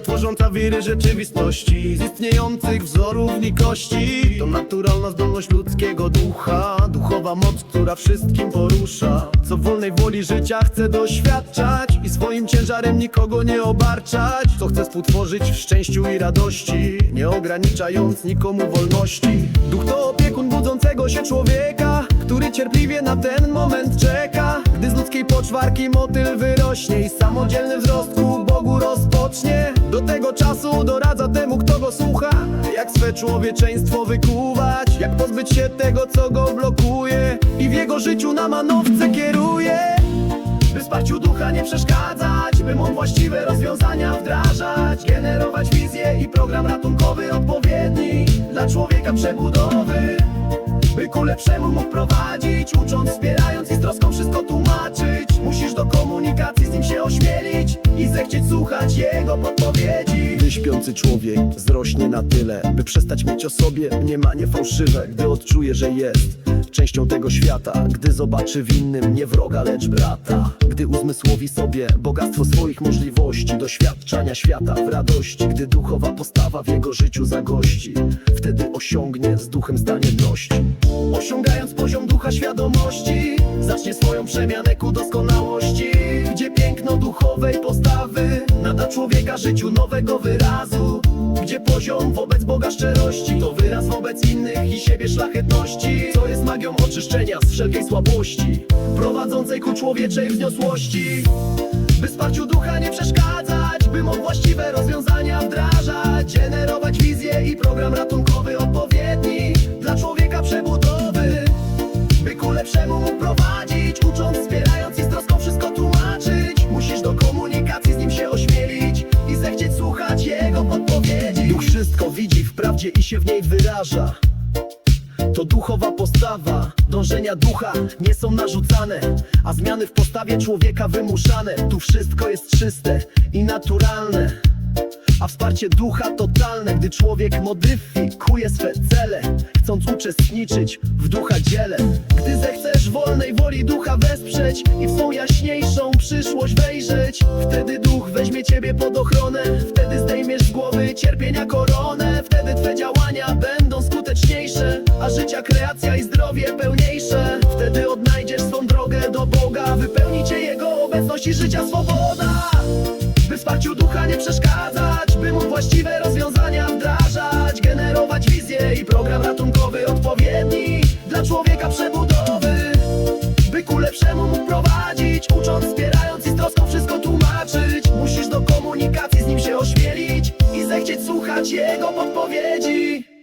tworząca wiry rzeczywistości Z istniejących wzorów likości To naturalna zdolność ludzkiego ducha Duchowa moc, która wszystkim porusza. Co w wolnej woli życia chce doświadczać I swoim ciężarem nikogo nie obarczać. Co chce współtworzyć w szczęściu i radości Nie ograniczając nikomu wolności. Duch to opiekun budzącego się człowieka Który cierpliwie na ten moment czeka. Gdy z ludzkiej poczwarki motyl wyrośnie I samodzielny wzrost ku Bogu rozpocznie Do tego czasu doradza temu, kto go słucha. Jak swe człowieczeństwo wykuwać Jak pozbyć się tego, co go blokuje. I w jego życiu na manowce kieruje. By wsparciu ducha nie przeszkadzać By mu właściwe rozwiązania wdrażać. Generować wizję i program ratunkowy odpowiedni Dla człowieka przebudowy. By ku lepszemu mógł prowadzić Ucząc, wspierając i z troską wszystko tłumaczyć. Musisz do komunikacji z nim się ośmielić I zechcieć słuchać jego podpowiedzi. Gdy śpiący człowiek zrośnie na tyle By przestać mieć o sobie mniemanie fałszywe Gdy odczuje, że jest częścią tego świata Gdy zobaczy w innym nie wroga, lecz brata. Gdy uzmysłowi sobie bogactwo swoich możliwości Doświadczania świata w radości Gdy duchowa postawa w jego życiu zagości Wtedy osiągnie z duchem stanie dość Osiągając poziom ducha świadomości Zacznie swoją przemianę ku doskonałości Gdzie piękno duchowej postawy Nada człowieka życiu nowego wyrazu. Gdzie poziom wobec Boga szczerości To wyraz wobec innych i siebie szlachetności. Co jest magią oczyszczenia z wszelkiej słabości Prowadzącej ku człowieczej wzniosłości. By wsparciu ducha nie przeszkadzać By mógł właściwe rozwiązania wdrażać. Generować wizję i program ratunkowy odpowiedni Dla człowieka przebudowy. By ku lepszemu mógł prowadzić Ucząc, słuchać jego Duch wszystko widzi w prawdzie i się w niej wyraża. To duchowa postawa, dążenia ducha nie są narzucane, a zmiany w postawie człowieka wymuszane. Tu wszystko jest czyste i naturalne. A wsparcie ducha totalne, gdy człowiek modyfikuje swe cele Chcąc uczestniczyć w ducha dziele. Gdy zechcesz wolnej woli ducha wesprzeć I w swą jaśniejszą przyszłość wejrzeć Wtedy duch weźmie ciebie pod ochronę cierpienia koronę. Wtedy twe działania będą skuteczniejsze A życia kreacja i zdrowie pełniejsze. Wtedy odnajdziesz swą drogę do Boga. Wypełni cię Jego obecność i życia swoboda. By wsparciu ducha nie przeszkadzać By mu właściwe rozwiązania wdrażać. Generować wizję i program ratunkowy odpowiedni Dla człowieka przebudowy. By ku lepszemu mógł prowadzić Ucząc, wspierając i z troską wszystko tłumaczyć. Musisz do komunikacji słuchać jego podpowiedzi